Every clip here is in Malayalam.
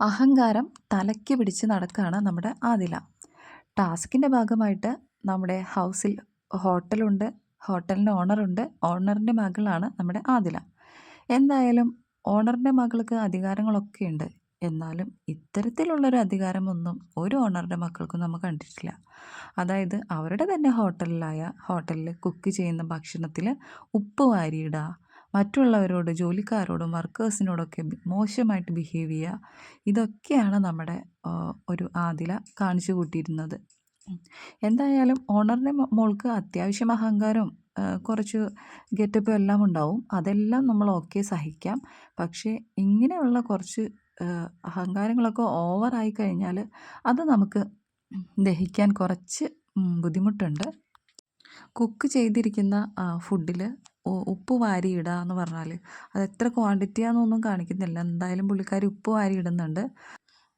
അഹങ്കാരം തലയ്ക്ക് പിടിച്ച് നടക്കുകയാണ് നമ്മുടെ ആദില. ടാസ്കിന്റെ ഭാഗമായിട്ട് നമ്മുടെ ഹൗസിൽ ഹോട്ടലുണ്ട് ഹോട്ടലിന്റെ ഓണറുണ്ട് ഓണറിന്റെ മകളാണ് നമ്മുടെ ആദില. എന്തായാലും ഓണറിന്റെ മകൾക്ക് അധികാരങ്ങളൊക്കെ ഉണ്ട്. എന്നാലും ഇത്തരത്തിലുള്ളൊരു അധികാരമൊന്നും ഒരു ഓണറുടെ മക്കൾക്കും നമ്മൾ കണ്ടിട്ടില്ല. അതായത് അവരുടെ തന്നെ ഹോട്ടലിലായ ഹോട്ടലിൽ കുക്ക് ചെയ്യുന്ന ഭക്ഷണത്തിൽ ഉപ്പ് വാരിയിടുക മറ്റുള്ളവരോട് ജോലിക്കാരോടും വർക്കേഴ്സിനോടൊക്കെ മോശമായിട്ട് ബിഹേവ് ചെയ്യുക. ഇതൊക്കെയാണ് നമ്മുടെ ഒരു ആദില കാണിച്ചു കൂട്ടിയിരുന്നത്. എന്തായാലും ഓണറിന്റെ മോൾക്ക് അത്യാവശ്യം അഹങ്കാരം കുറച്ച് ഗെറ്റപ്പും എല്ലാം ഉണ്ടാവും. അതെല്ലാം നമ്മൾ ഓക്കെ സഹിക്കാം. പക്ഷേ ഇങ്ങനെയുള്ള കുറച്ച് അഹങ്കാരങ്ങളൊക്കെ ഓവറായി കഴിഞ്ഞാൽ അത് നമുക്ക് ദഹിക്കാൻ കുറച്ച് ബുദ്ധിമുട്ടുണ്ട്. കുക്ക് ചെയ്തിരിക്കുന്ന ഫുഡിൽ ഉപ്പ് വാരി ഇടുക എന്ന് പറഞ്ഞാൽ അത് എത്ര ക്വാണ്ടിറ്റിയാണെന്നൊന്നും കാണിക്കുന്നില്ല. എന്തായാലും പുള്ളിക്കാരി ഉപ്പ് വാരി ഇടുന്നുണ്ട്.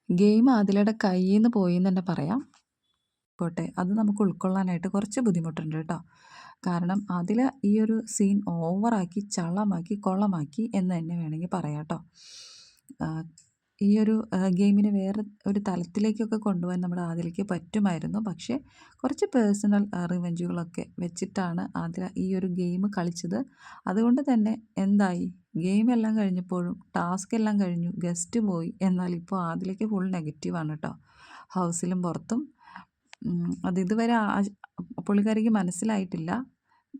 ഗെയിം അതിലയുടെ കയ്യിൽ നിന്ന് പോയി എന്ന് തന്നെ പറയാം. പോട്ടെ അത് നമുക്ക് ഉൾക്കൊള്ളാനായിട്ട് കുറച്ച് ബുദ്ധിമുട്ടുണ്ട് കേട്ടോ. കാരണം അതിൽ ഈ ഒരു സീൻ ഓവറാക്കി ചളമാക്കി കൊള്ളമാക്കി എന്ന് തന്നെ വേണമെങ്കിൽ പറയാം കേട്ടോ. ഈ ഒരു ഗെയിമിനെ വേറെ ഒരു തലത്തിലേക്കൊക്കെ കൊണ്ടുപോകാൻ നമ്മുടെ ആദിലയ്ക്ക് പറ്റുമായിരുന്നു. പക്ഷേ കുറച്ച് പേഴ്സണൽ റിവെഞ്ചുകളൊക്കെ വെച്ചിട്ടാണ് ആദില ഈ ഒരു ഗെയിം കളിച്ചത്. അതുകൊണ്ട് തന്നെ എന്തായി? ഗെയിം എല്ലാം കഴിഞ്ഞപ്പോഴും ടാസ്ക് എല്ലാം കഴിഞ്ഞു ഗസ്റ്റ് പോയി. എന്നാൽ ഇപ്പോൾ ആദിലേക്ക് ഫുൾ നെഗറ്റീവാണ് കേട്ടോ. ഹൗസിലും പുറത്തും. അത് ഇതുവരെ പുള്ളിക്കാരിക്ക് മനസ്സിലായിട്ടില്ല.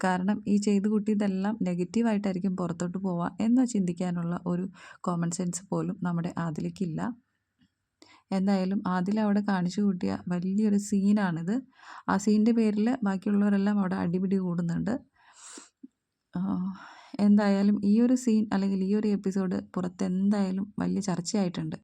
കാരണം ഈ ചെയ്ത് കൂട്ടിയതെല്ലാം നെഗറ്റീവായിട്ടായിരിക്കും പുറത്തോട്ട് പോവുക എന്ന് ചിന്തിക്കാനുള്ള ഒരു കോമൺ സെൻസ് പോലും നമ്മുടെ ആദിലേക്കില്ല. എന്തായാലും ആദ്യ അവിടെ കാണിച്ചു കൂട്ടിയ വലിയൊരു സീനാണിത് ആ സീന്റെ പേരിൽ ബാക്കിയുള്ളവരെല്ലാം അവിടെ അടിപിടി കൂടുന്നുണ്ട്. എന്തായാലും ഈ ഒരു സീൻ അല്ലെങ്കിൽ ഈ ഒരു എപ്പിസോഡ് പുറത്തെന്തായാലും വലിയ ചർച്ചയായിട്ടുണ്ട്.